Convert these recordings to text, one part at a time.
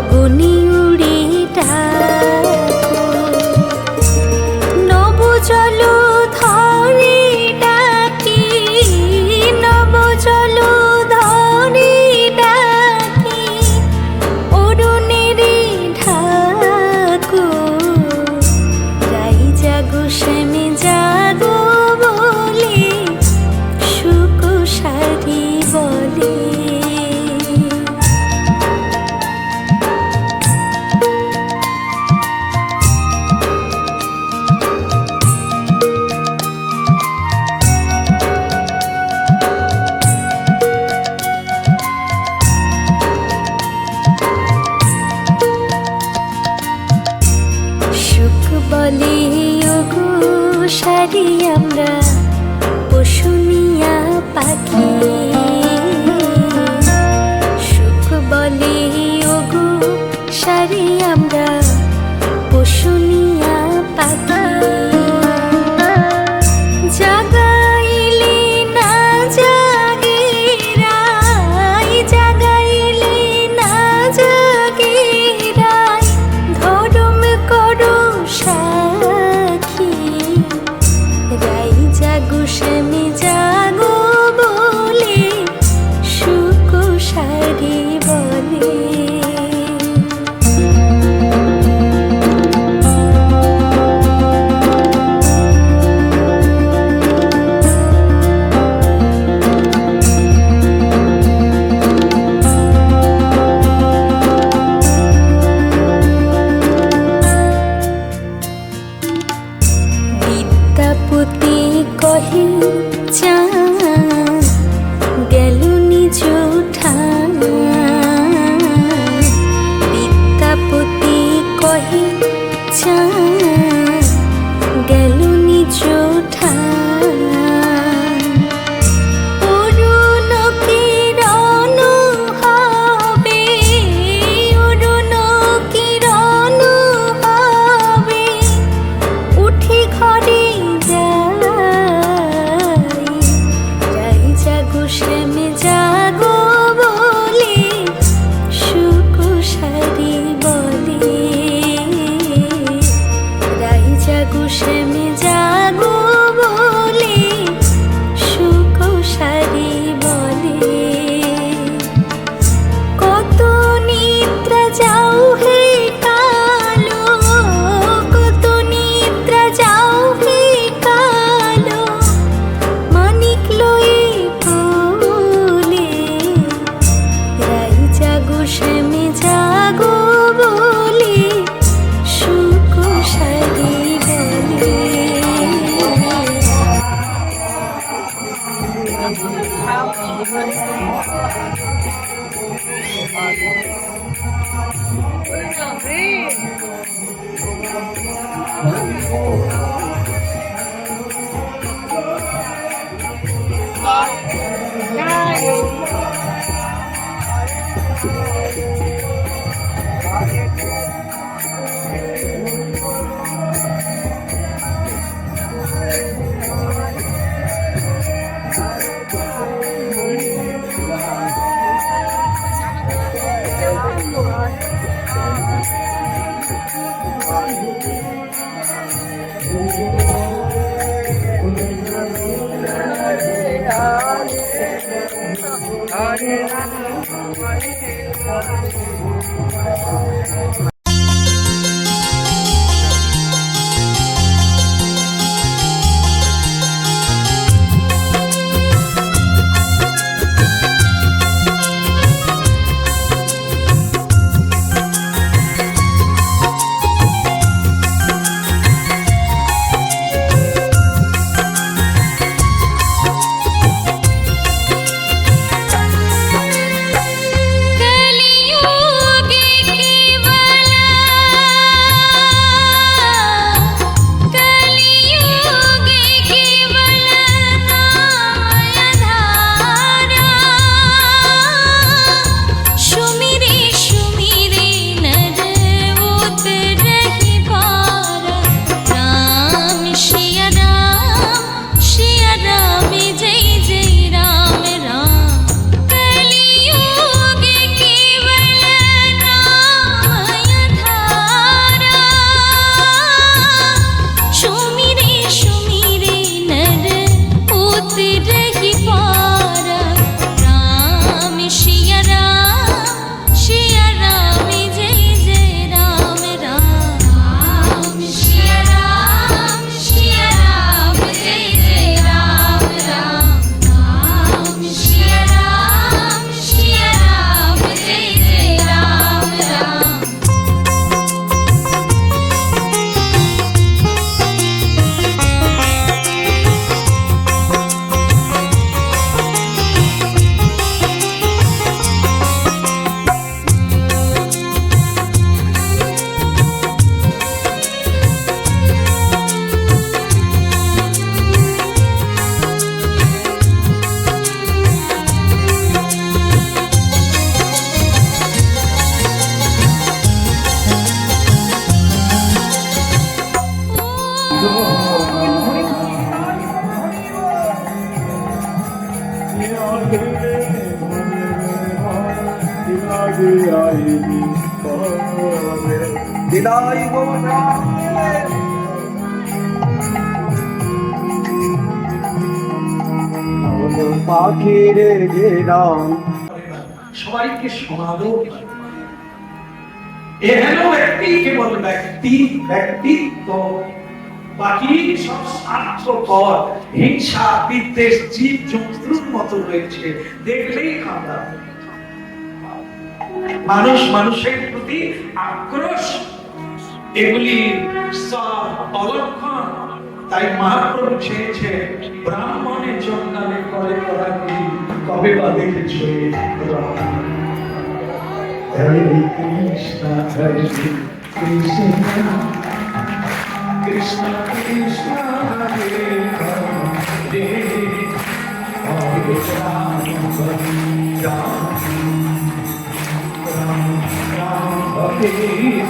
গগনি উড়িটা সারি আমরা পশুনিয়া পাখি। সুখ বলে ওগো সারি আমরা পশুনিয়া পাখি। পাখির সবাইকে সমাদর এ হেন ব্যক্তি কেবল ব্যক্তি, ব্যক্তিত্ব। বাকি সব স্বার্থপর, হিংসা, বিদ্বেষ, জীব জন্তুর মতো রয়েছে। দেখলেই কাঁদা মানুষ মানুষের প্রতি আক্রোশ। এগুলি সব অলক্ষণ। তাই মহাপ্রভু চেয়েছে ব্রাহ্মণের জন্মালে করে করাগুলি কবে বা দেখেছ? হরে কৃষ্ণ কৃষ্ণ কৃষ্ণ কৃষ্ণ রাম রাম হরে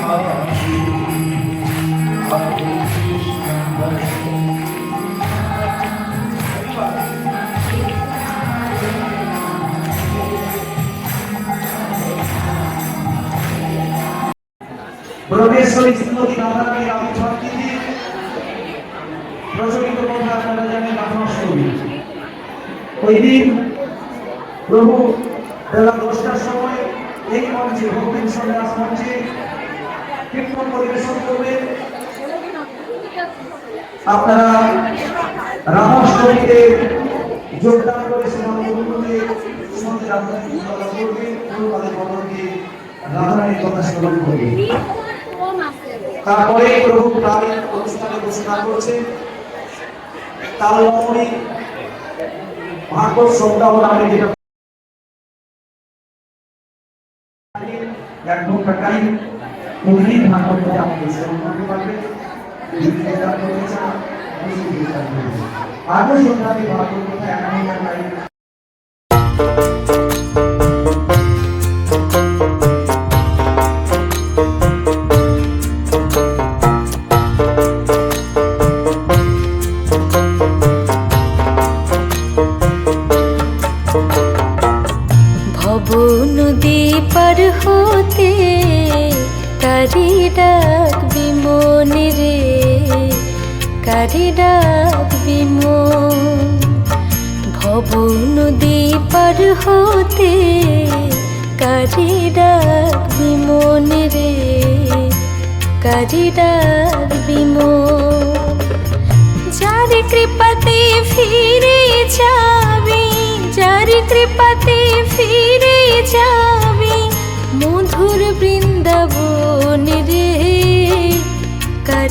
হরে হরে প্রবেশ্বরী শ্রীমতী রাধারানী রামচন্দ্রী প্রচলিত কথা আপনারা জানেন রাধাষ্টমী ওই দিন প্রভু বেলা দশটার সময় এই মঞ্চে ভক্তির সন্ন্যাস মঞ্চে কীর্তন পরিবেশন করবে। আপনারা রামাষ্টমীতে যোগদান করে শ্রীমন্ত গুরুকে শ্রীমতী রাধারানী কথা করবে গুরুপাদের ভবনকে রাধারানীর কথা স্মরণ করবে। তারপরে প্রভু তার অনুষ্ঠানে ঘোষণা করছে তার লক্ষণে ভাগবত সপ্তাহ নামে যেটা এক ঘণ্টা টাইম উনি ভাগবত আমাদের শ্রবণ করতে পারবে। যদি যোগদান করতে চান কারি ডাক বিমন ভব নদী পার হতে কারি ডাক বিমন রে কারি ডাক বিমন যার কৃপাতে ফিরে যাবি, যার কৃপাতে ফিরে যাবি, মধুর বৃন্দাবন রে।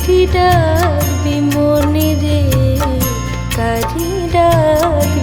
কারি ডাকবি মনে রে কারি ডাকবি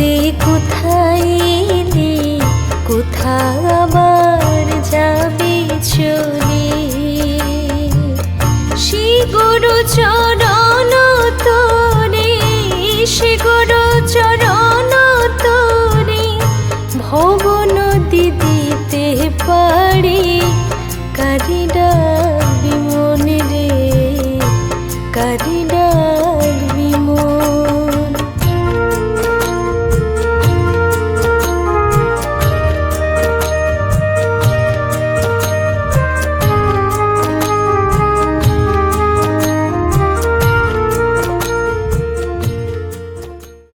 হতে কোথায় এলি? কোথা আবার যাবে চলে? শ্রী গুরু চরণ তোরে শ্রী গুরু চরণ তোরে ভব নদী দিতে পারি কারি